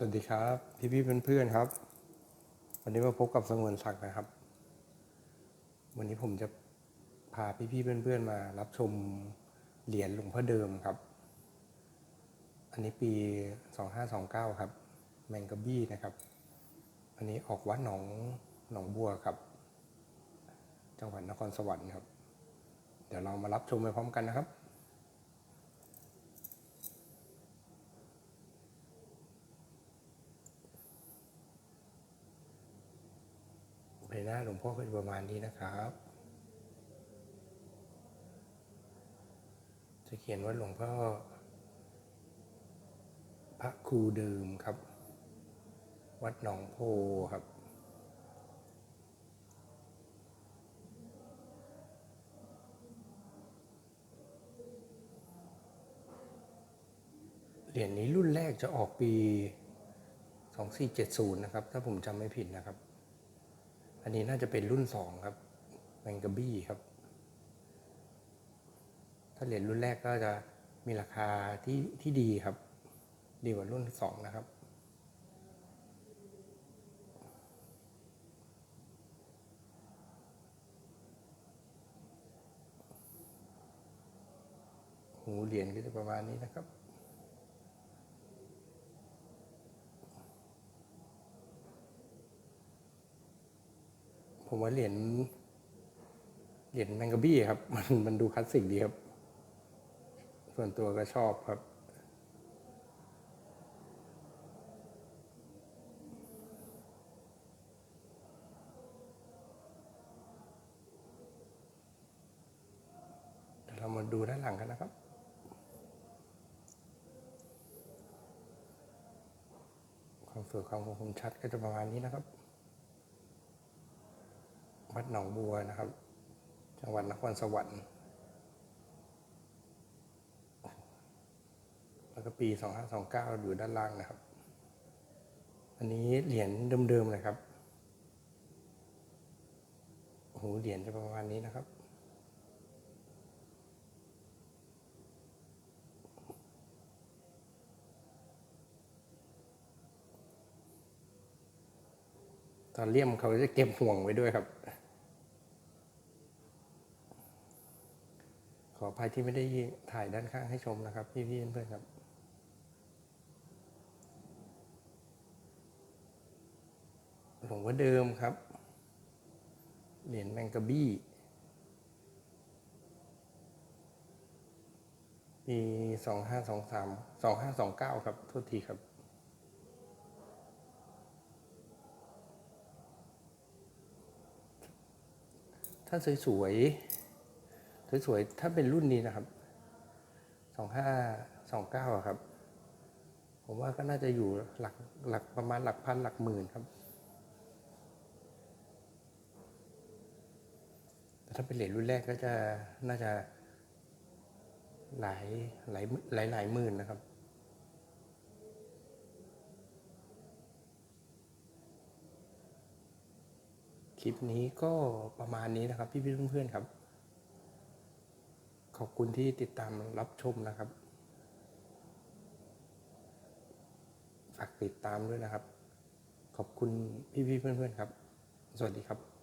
สวัสดีครับพี่พี่ๆเพื่อนๆครับ วันนี้มาพบกับสงวนศักดิ์นะครับ วันนี้ผมจะพาพี่พี่ๆเพื่อนๆมารับชมเหรียญหลวงพ่อเดิมครับ อันนี้ปี 2529 ครับ แมงกะบี้นะครับ อันนี้ออกวัดหนองหนองบัวครับ จังหวัดนครสวรรค์ครับ เดี๋ยวเรามารับชมไปพร้อมกันนะครับ ใบ หลวงพ่อเป็นประมาณนี้นะครับ จะเขียนว่าหลวงพ่อ พระครูเดิมครับ วัดหนองโพครับเหรียญนี้รุ่นแรกจะออกปี 2470 นะครับ ถ้าผมจำไม่ผิดนะครับ อันนี้น่าจะเป็นรุ่นสองครับแมงกะบี้ครับ ถ้าเหรียญรุ่นแรกก็จะมีราคาที่ที่ดีครับ ดีกว่ารุ่นสองนะครับหูเหรียญก็จะประมาณนี้นะครับ ผมว่าเหรียญเหรียญแมงกะบี้ครับ มันมันดูคลาสสิกดีครับ ส่วนตัวก็ชอบครับเดี๋ยวเรามาดูด้านหลังกันนะครับความสวยความคมชัดก็จะประมาณนี้นะครับ วัดหนองบัวนะครับ จังหวัดนครสวรรค์แล้วก็ปี2529 อยู่ด้านล่างนะครับ อันนี้เหรียญเดิมๆเลยครับโอ้โหเหรียญจะประมาณนี้นะครับตอนเลี่ยมเขาจะเก็บห่วงไว้ด้วยครับ ขอ อภัยที่ไม่ได้ถ่ายด้านข้างให้ชมนะครับ พี่ๆเพื่อนๆครับหลวงพ่อเดิมครับ เหรียญแมงกะบี้ปีสองห้าสองสามสองห้าสองเก้าครับโทษทีครับ ถ้าสวยๆ สวยๆ ถ้าเป็นรุ่นนี้นะครับ สองห้าสองเก้าครับ ผมว่าก็น่าจะอยู่หลักหลักประมาณหลักพันหลักหมื่นครับ แต่ถ้าเป็นเหรียญรุ่นแรกก็จะน่าจะหลายหลายหลายหลายหมื่นนะครับคลิปนี้ก็ประมาณนี้นะครับ พี่ๆเพื่อนๆครับ ขอบคุณที่ติดตามรับชมนะครับ ฝากติดตามด้วยนะครับ ขอบคุณพี่ๆเพื่อนๆครับ สวัสดีครับ